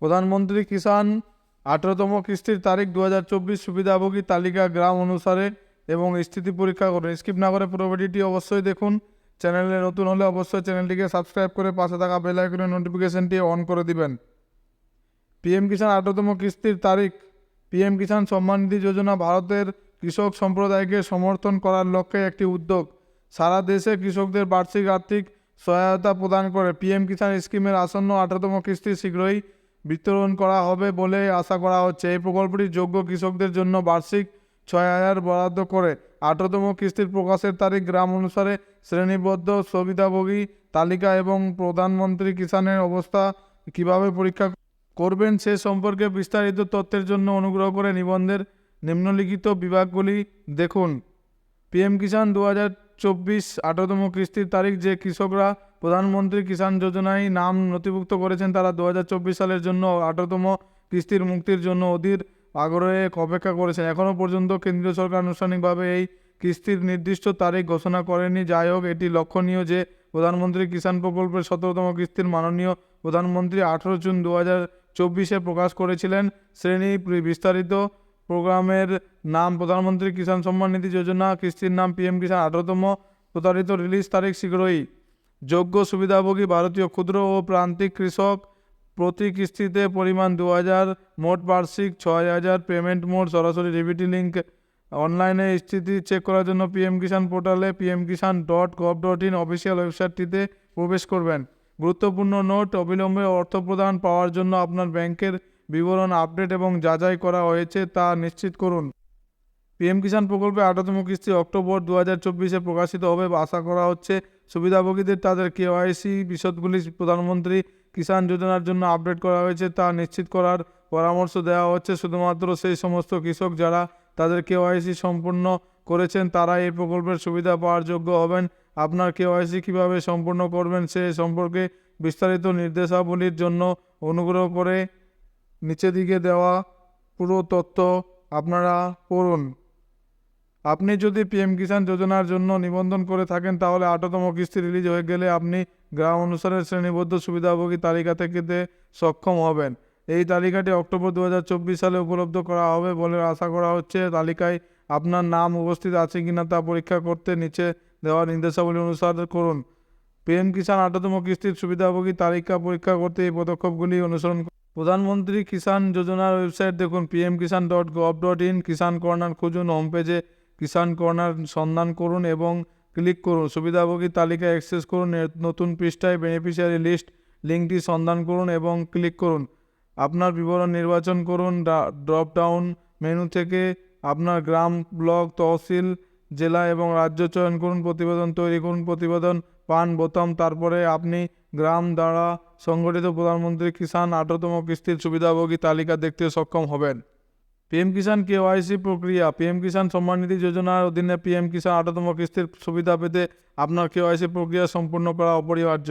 প্রধানমন্ত্রী কিষাণ আঠেরোতম কিস্তির তারিখ দু হাজার চব্বিশ সুবিধাভোগী তালিকা গ্রাম অনুসারে এবং স্থিতি পরীক্ষা করুন। স্কিপ না করে পুরো অবশ্যই দেখুন। চ্যানেলে নতুন হলে অবশ্যই চ্যানেলটিকে সাবস্ক্রাইব করে পাশে থাকা বেল আইকনের নোটিফিকেশনটি অন করে দিবেন। পিএম কিষাণ আঠেরোতম কিস্তির তারিখ। পিএম কিষাণ সম্মান নিধি যোজনা ভারতের কৃষক সম্প্রদায়কে সমর্থন করার লক্ষ্যে একটি উদ্যোগ। সারা দেশে কৃষকদের বার্ষিক আর্থিক সহায়তা প্রদান করে পিএম কিষাণ স্কিমের আসন্ন আঠারোতম কিস্তি শীঘ্রই বিতরণ করা হবে বলে আশা করা হচ্ছে। এই প্রকল্পটি যোগ্য কৃষকদের জন্য বার্ষিক ছয় হাজার বরাদ্দ করে আঠারোতম কিস্তির প্রকাশের তারিখ, গ্রাম অনুসারে শ্রেণীবদ্ধ, সুবিধাভোগী তালিকা এবং প্রধানমন্ত্রী কিষাণের অবস্থা কীভাবে পরীক্ষা করবেন সে সম্পর্কে বিস্তারিত তথ্যের জন্য অনুগ্রহ করে নিবন্ধের নিম্নলিখিত বিভাগগুলি দেখুন। পিএম কিষাণ দু হাজার চব্বিশ আঠারোতম কিস্তির তারিখ, যে কৃষকরা প্রধানমন্ত্রী কিষাণ যোজনায় নাম নথিভুক্ত করেছেন তারা দু হাজার চব্বিশ সালের জন্য আঠারোতম কিস্তির মুক্তির জন্য অধীর আগ্রহে অপেক্ষা করেছেন। এখনও পর্যন্ত কেন্দ্রীয় সরকার আনুষ্ঠানিকভাবে এই কিস্তির নির্দিষ্ট তারিখ ঘোষণা করেনি। যাই হোক, এটি লক্ষণীয় যে প্রধানমন্ত্রী কিষাণ প্রকল্পের সতেরোতম কিস্তির মাননীয় প্রধানমন্ত্রী আঠারো জুন দু চব্বিশে প্রকাশ করেছিলেন। শ্রেণি বিস্তারিত প্রোগ্রামের নাম প্রধানমন্ত্রী কিষাণ সম্মান নিধি যোজনা, কিস্তির নাম পিএম কিষাণ আঠারোতম প্রতারিত রিলিজ তারিখ শীঘ্রই। যোগ্য সুবিধাভোগী ভারতীয় ক্ষুদ্র ও প্রান্তিক কৃষক প্রতি কিস্তিতে পরিমাণ দু হাজার, মোট বার্ষিক ছয় হাজার পেমেন্ট মোড, সরাসরি ডিবিটি লিঙ্ক অনলাইনে স্থিতি চেক করার জন্য পিএম কিষাণ পোর্টালে PM Kisan dot gov dot in official ওয়েবসাইটটিতে প্রবেশ করবেন। গুরুত্বপূর্ণ নোট, অবিলম্বে অর্থ প্রদান পাওয়ার জন্য আপনার ব্যাংকের বিবরণ আপডেট এবং যাচাই করা হয়েছে তা নিশ্চিত করুন। পিএম কিষাণ প্রকল্পে আঠারোতম কিস্তি অক্টোবর দু হাজার চব্বিশে প্রকাশিত হবে। আশা করা হচ্ছে সুবিধাভোগীদের তাদের কেওয়াইসি বিশদগুলি প্রধানমন্ত্রী, কিষাণ যোজনার জন্য আপডেট করা হয়েছে, তা নিশ্চিত করার পরামর্শ দেওয়া হচ্ছে। শুধুমাত্র সেই সমস্ত কৃষক যারা তাদের কেওয়াইসি সম্পূর্ণ করেছেন তারা এই প্রকল্পের সুবিধা পাওয়ার যোগ্য হবেন। আপনার কেওয়াইসি কীভাবে সম্পূর্ণ করবেন, সে সম্পর্কে বিস্তারিত নির্দেশাবলীর জন্য অনুগ্রহ করে নিচে দিকে দেওয়া পুরো তথ্য আপনারা পড়ুন। আপনি যদি পিএম কিষাণ যোজনার জন্য নিবন্ধন করে থাকেন, তাহলে আঠারোতম কিস্তি রিলিজ হয়ে গেলে আপনি গ্রাম অনুসারে শ্রেণীবদ্ধ সুবিধাভোগী তালিকা থেকে সক্ষম হবেন। এই তালিকাটি অক্টোবর দু হাজার চব্বিশ সালে উপলব্ধ করা হবে বলে আশা করা হচ্ছে। তালিকায় আপনার নাম উপস্থিত আছে কিনা তা পরীক্ষা করতে নিচে দেওয়া নির্দেশাবলী অনুসারে করুন। পিএম কিষাণ আঠারোতম কিস্তির সুবিধাভোগী তালিকা পরীক্ষা করতে এই পদক্ষেপগুলি অনুসরণ প্রধানমন্ত্রী কিষাণ যোজনার ওয়েবসাইট দেখুন PM Kisan dot gov dot in Kisan corner খুঁজুন হোম পেজে কিষাণ কর্নার সন্ধান করুন এবং ক্লিক করুন। সুবিধাভোগী তালিকা অ্যাক্সেস করুন। নতুন পৃষ্ঠায় বেনিফিশিয়ারি লিস্ট লিঙ্কটি সন্ধান করুন এবং ক্লিক করুন। আপনার বিবরণ নির্বাচন করুন। ড্রপ ডাউন মেনু থেকে আপনার গ্রাম, ব্লক, তহসিল, জেলা এবং রাজ্য চয়ন করুন। প্রতিবেদন তৈরি করুন। প্রতিবেদন পান, বোতাম, তারপরে আপনি গ্রাম দ্বারা সংগঠিত প্রধানমন্ত্রী কিষাণ আঠারোতম কিস্তির সুবিধাভোগী তালিকা দেখতে সক্ষম হবেন। পিএম কিষাণ কেওয়াইসি প্রক্রিয়া পিএম কিষাণ সম্মান নিধি যোজনার অধীনে পিএম কিষাণ আঠারোতম কিস্তির সুবিধা পেতে আপনার কেওয়াইসি প্রক্রিয়া সম্পূর্ণ করা অপরিহার্য।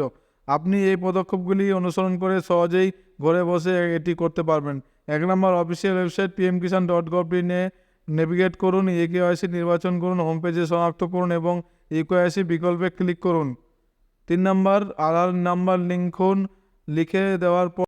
আপনি এই পদক্ষেপগুলি অনুসরণ করে সহজেই ঘরে বসে এটি করতে পারবেন। এক নম্বর official website PM Kisan dot gov ইনে নেভিগেট করুন ই কেওয়াইসি নির্বাচন করুন হোম পেজে শনাক্ত করুন এবং ই বিকল্পে ক্লিক করুন। তিন নম্বর আধার নাম্বার লিঙ্কুন লিখে দেওয়ার পর